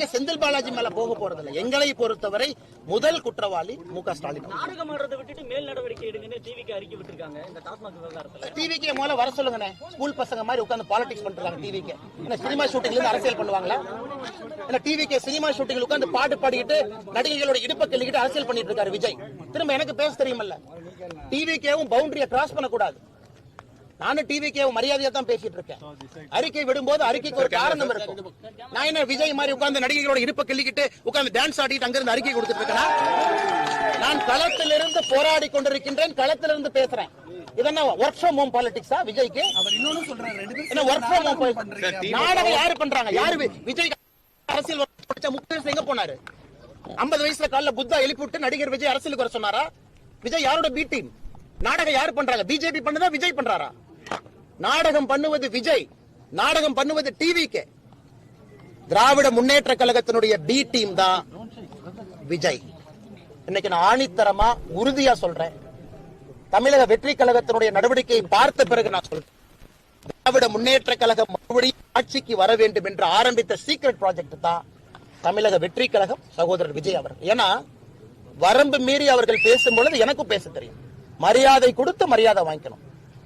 நாங்க செந்தில் பாலாஜி மேல போக போறதில்ல. எங்களை பொறுத்தவரை முதல் குற்றவாளி மு க ஸ்டாலின் டிவிக்கு முதல்ல வர சொல்லுங்கண்ணே. ஸ்கூல் பசங்க மாதிரி உட்கார்ந்து பாலிடிக்ஸ் பண்றாங்க டிவிக்கு சினிமா ஷூட்டிங்ல இருந்து அரசியல் பண்ணுவாங்களா? இல்ல டிவிக்கு சினிமா ஷூட்டிங்ல உட்கார்ந்து பாட்டு பாடிக்கிட்டு நடிகைகளோட இடுப்பை கிள்ளிக்கிட்டு அரசியல் பண்ணிட்டு இருக்காரு விஜய். திரும்ப எனக்கு பேச தெரியுமல்ல. டிவிக்கேவும் பவுண்டரியை கிராஸ் பண்ணக்கூடாது. நானும் டிவிக்கேவும் மரியாதையா தான் பேசிட்டு இருக்கேன். அறிக்கை விடும்போது அறிக்கைக்கு ஒரு காரணம் இருக்கும். நான் என்ன விஜய் மாதிரி உட்கார்ந்து நடிகைகளோட இடுப்பை கிள்ளிக்கிட்டு உட்கார்ந்து டான்ஸ் ஆடிட்டு அங்கிருந்து அறிக்கை கொடுத்துட்டு இருக்கேனா? நான் களத்திலிருந்து போராடி கொண்டிருக்கின்றேன் களத்திலிருந்து பேசுறேன். இதென்ன ஒர்க் ஃப்ரம் ஹோம் பாலிடிக்ஸா விஜய்க்கு? அவர் இன்னொன்னு சொல்றாரு ரெண்டு பேரும் என்ன ஒர்க் ஃப்ரம் ஹோம் பண்றீங்க. நாடகம் யாரு பண்றாங்க? யாரு விஜய் அரசியல் படிச்ச எங்க போனாரு? ஐம்பது வயசுல காலைல புத்தா எழுப்பி விட்டு நடிகர் விஜய் அரசியலுக்கு வர சொன்னாரா? விஜய் யாரோட பி டீம் நாடகம் யாரு பண்றாங்க? பிஜேபி பண்ணுதா? விஜய் பண்றாரா? நாடகம் பண்ணுவது விஜய் நாடகம் பண்ணுவது டிவிக்கு திராவிட முன்னேற்ற கழகத்தினுடைய பி டீம் தான் விஜய். இன்னைக்கு நான் ஆணித்தரமா உறுதியா சொல்றேன். தமிழக வெற்றி கழகத்தினுடைய நடவடிக்கையை பார்த்த பிறகு நான் சொல்றேன். திராவிட முன்னேற்ற கழகம் மறுபடியும் ஆட்சிக்கு வர வேண்டும் என்று ஆரம்பித்த சீக்ரெட் ப்ராஜெக்ட் தான் தமிழக வெற்றி கழகம் சகோதரர் விஜய் அவர்கள். ஏன்னா வரம்பு மீறி அவர்கள் பேசும் பொழுது எனக்கும் பேச தெரியும். மரியாதை கொடுத்து மரியாதை வாங்கிக்கணும்.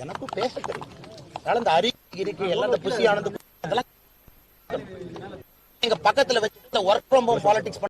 எனக்கும் பேச தெரியும் அதனால இந்த அறிக்கை இருக்கு எல்லாம் இந்த புசியானது அதெல்லாம் எங்க பக்கத்துல வச்சு ஒர்க் ஃப்ரம் ஹோம் பாலிடிக்ஸ்